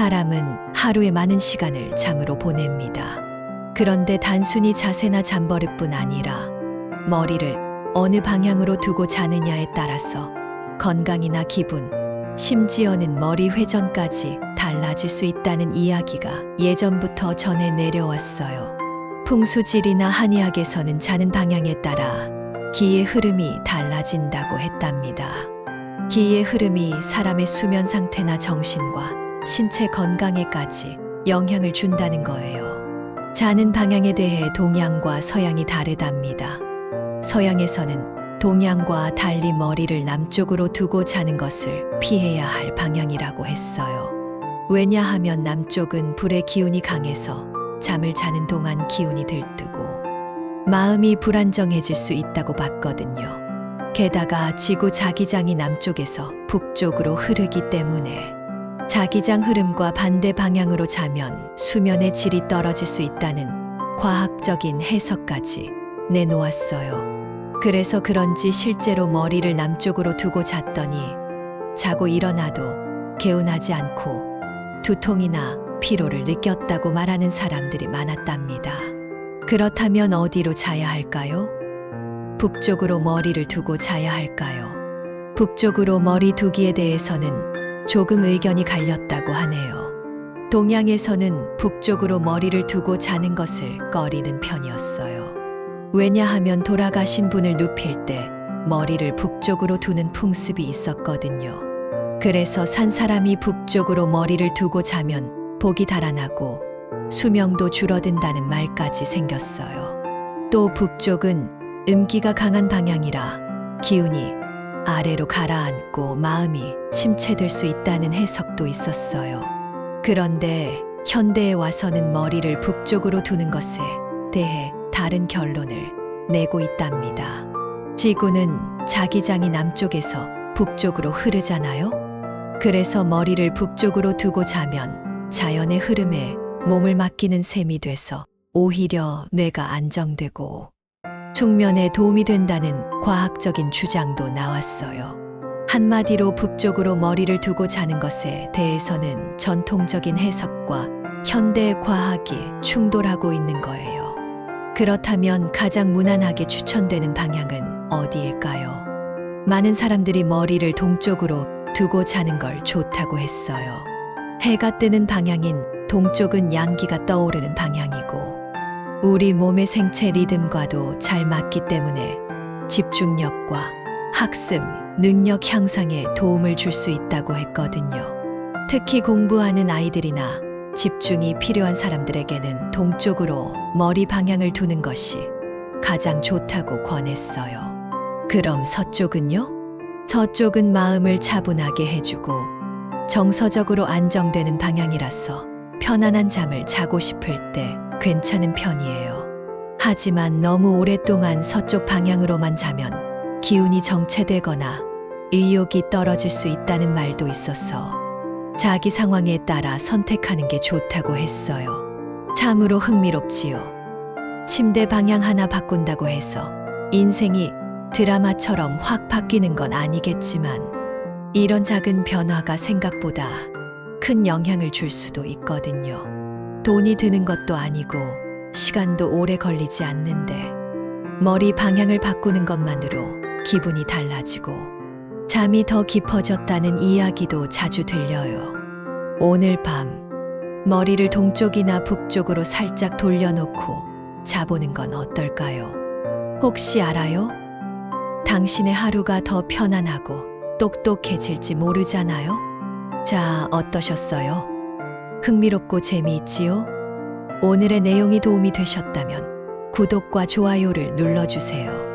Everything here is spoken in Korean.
사람은 하루에 많은 시간을 잠으로 보냅니다. 그런데 단순히 자세나 잠버릇뿐 아니라 머리를 어느 방향으로 두고 자느냐에 따라서 건강이나 기분, 심지어는 머리 회전까지 달라질 수 있다는 이야기가 예전부터 전해 내려왔어요. 풍수지리나 한의학에서는 자는 방향에 따라 기의 흐름이 달라진다고 했답니다. 기의 흐름이 사람의 수면 상태나 정신과 신체 건강에까지 영향을 준다는 거예요. 자는 방향에 대해 동양과 서양이 다르답니다. 서양에서는 동양과 달리 머리를 남쪽으로 두고 자는 것을 피해야 할 방향이라고 했어요. 왜냐하면 남쪽은 불의 기운이 강해서 잠을 자는 동안 기운이 들뜨고 마음이 불안정해질 수 있다고 봤거든요. 게다가 지구 자기장이 남쪽에서 북쪽으로 흐르기 때문에 자기장 흐름과 반대 방향으로 자면 수면의 질이 떨어질 수 있다는 과학적인 해석까지 내놓았어요. 그래서 그런지 실제로 머리를 남쪽으로 두고 잤더니 자고 일어나도 개운하지 않고 두통이나 피로를 느꼈다고 말하는 사람들이 많았답니다. 그렇다면 어디로 자야 할까요? 북쪽으로 머리를 두고 자야 할까요? 북쪽으로 머리 두기에 대해서는 조금 의견이 갈렸다고 하네요. 동양에서는 북쪽으로 머리를 두고 자는 것을 꺼리는 편이었어요. 왜냐하면 돌아가신 분을 눕힐 때 머리를 북쪽으로 두는 풍습이 있었거든요. 그래서 산 사람이 북쪽으로 머리를 두고 자면 복이 달아나고 수명도 줄어든다는 말까지 생겼어요. 또 북쪽은 음기가 강한 방향이라 기운이 아래로 가라앉고 마음이 침체될 수 있다는 해석도 있었어요. 그런데 현대에 와서는 머리를 북쪽으로 두는 것에 대해 다른 결론을 내고 있답니다. 지구는 자기장이 남쪽에서 북쪽으로 흐르잖아요? 그래서 머리를 북쪽으로 두고 자면 자연의 흐름에 몸을 맡기는 셈이 돼서 오히려 뇌가 안정되고 숙면에 도움이 된다는 과학적인 주장도 나왔어요. 한마디로 북쪽으로 머리를 두고 자는 것에 대해서는 전통적인 해석과 현대 과학이 충돌하고 있는 거예요. 그렇다면 가장 무난하게 추천되는 방향은 어디일까요? 많은 사람들이 머리를 동쪽으로 두고 자는 걸 좋다고 했어요. 해가 뜨는 방향인 동쪽은 양기가 떠오르는 방향이고, 우리 몸의 생체 리듬과도 잘 맞기 때문에 집중력과 학습, 능력 향상에 도움을 줄 수 있다고 했거든요. 특히 공부하는 아이들이나 집중이 필요한 사람들에게는 동쪽으로 머리 방향을 두는 것이 가장 좋다고 권했어요. 그럼 서쪽은요? 서쪽은 마음을 차분하게 해주고 정서적으로 안정되는 방향이라서 편안한 잠을 자고 싶을 때 괜찮은 편이에요. 하지만 너무 오랫동안 서쪽 방향으로만 자면 기운이 정체되거나 의욕이 떨어질 수 있다는 말도 있어서 자기 상황에 따라 선택하는 게 좋다고 했어요. 참으로 흥미롭지요. 침대 방향 하나 바꾼다고 해서 인생이 드라마처럼 확 바뀌는 건 아니겠지만 이런 작은 변화가 생각보다 큰 영향을 줄 수도 있거든요. 돈이 드는 것도 아니고 시간도 오래 걸리지 않는데 머리 방향을 바꾸는 것만으로 기분이 달라지고 잠이 더 깊어졌다는 이야기도 자주 들려요. 오늘 밤 머리를 동쪽이나 북쪽으로 살짝 돌려놓고 자보는 건 어떨까요? 혹시 알아요? 당신의 하루가 더 편안하고 똑똑해질지 모르잖아요? 자, 어떠셨어요? 흥미롭고 재미있지요? 오늘의 내용이 도움이 되셨다면 구독과 좋아요를 눌러주세요.